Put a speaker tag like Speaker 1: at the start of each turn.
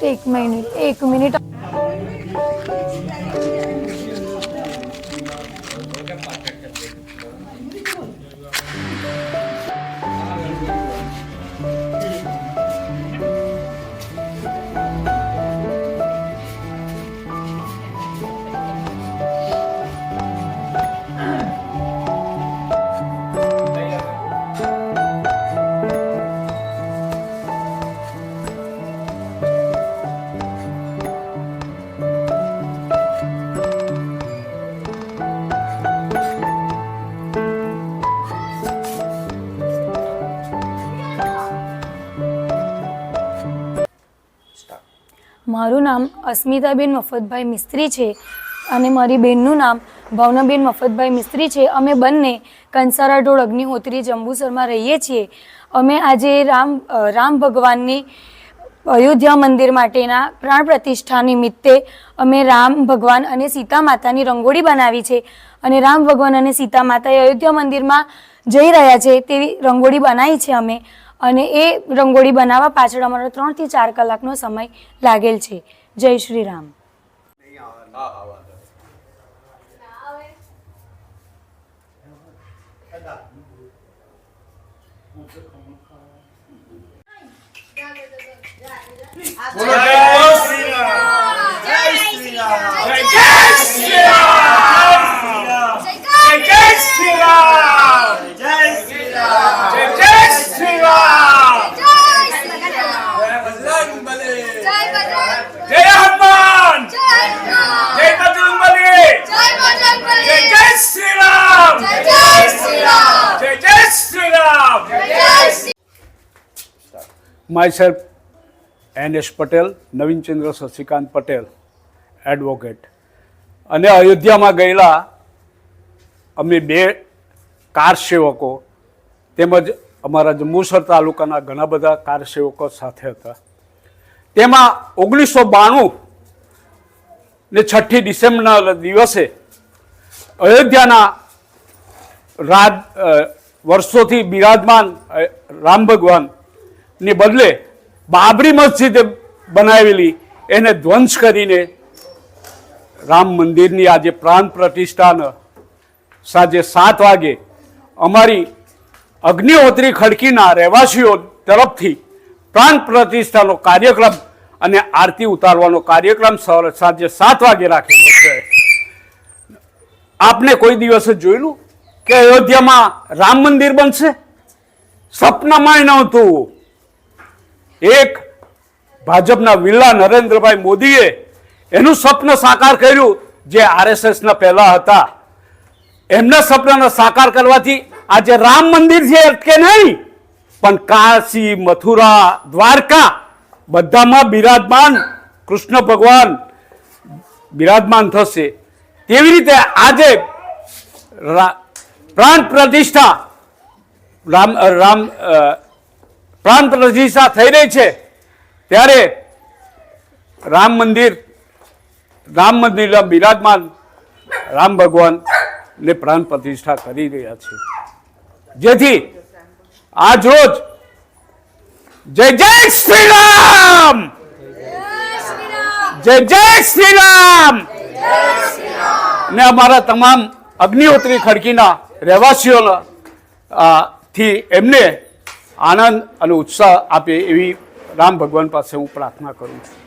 Speaker 1: એક મિનિટ એક મિનિટ. મારું નામ અસ્મિતાબેન મફતભાઈ મિસ્ત્રી છે અને મારી બહેનનું નામ ભાવનાબેન મફતભાઈ મિસ્ત્રી છે. અમે બંને કંસારા ઢોળ અગ્નિહોત્રી જંબુસરમાં રહીએ છીએ. અમે આજે રામ રામ ભગવાનની અયોધ્યા મંદિર માટેના પ્રાણ પ્રતિષ્ઠા નિમિત્તે અમે રામ ભગવાન અને સીતા માતાની રંગોળી બનાવી છે અને રામ ભગવાન અને સીતા માતા અયોધ્યા મંદિરમાં જઈ રહ્યા છે તેવી રંગોળી બનાવી છે અમે. અને એ રંગોળી બનાવવા પાછળ અમારો ત્રણથી ચાર કલાકનો સમય લાગેલ છે. જય શ્રી રામ
Speaker 2: જય હનુમાન જય બજરંગબલી જય જય શ્રી રામ જય જય Shri Ram
Speaker 3: myself N S. Patel Navinchandra Shashikant Patel advocate અને અયોધ્યામાં ગયેલા અમે બે કાર સેવકો તેમજ અમારા જંબુસર તાલુકાના ઘણા બધા કાર સેવકો સાથે હતા તેમાં ઓગણીસો બાણું ને છઠ્ઠી ડિસેમ્બરના દિવસે અયોધ્યાના રાજ વર્ષોથી બિરાજમાન રામ ભગવાન ને બદલે બાબરી મસ્જિદે બનાવેલી, એને ધ્વંસ કરીને રામ મંદિરની આજે પ્રાણ પ્રતિષ્ઠાને સાંજે સાત વાગે અમારી અગ્નિહોત્રી ખડકીના રહેવાસીઓ તરફથી પ્રાણ પ્રતિષ્ઠાનો કાર્યક્રમ અને આરતી ઉતારવાનો કાર્યક્રમ સાંજે સાત વાગે રાખેલો છે. આપને કોઈ દિવસે જોયેલું કે અયોધ્યામાં રામ મંદિર બનશે? સપનામાં નહોતું. એક ભાજપના વિલ્લા નરેન્દ્રભાઈ મોદીએ એનું સ્વપ્ન સાકાર કર્યું જે આરએસએસના પહેલા હતા. એમના સપનાને સાકાર કરવાથી આજે રામ મંદિર છે અટકે નહીં. પણ કાશી, મથુરા, દ્વારકા બધામાં બિરાજમાન, કૃષ્ણ ભગવાન બિરાજમાન થશે. તેવી રીતે આજે પ્રાણ પ્રતિષ્ઠા રામ રામ અ, રજીસા થઈ રહી છે. ત્યારે રામ મંદિર રામ મંદિરના બિરાજમાન રામ ભગવાનને પ્રાણ પ્રતિષ્ઠા કરી રહ્યા છે. જેથી આજ રોજ જય જય શ્રી રામ જય જય શ્રી રામ ને અમારા તમામ અગ્નિહોત્રી ખડકીના રહેવાસીઓના થી એમને આનંદ અને ઉત્સાહ આપે એવી રામ ભગવાન પાસે હું પ્રાર્થના કરું છું.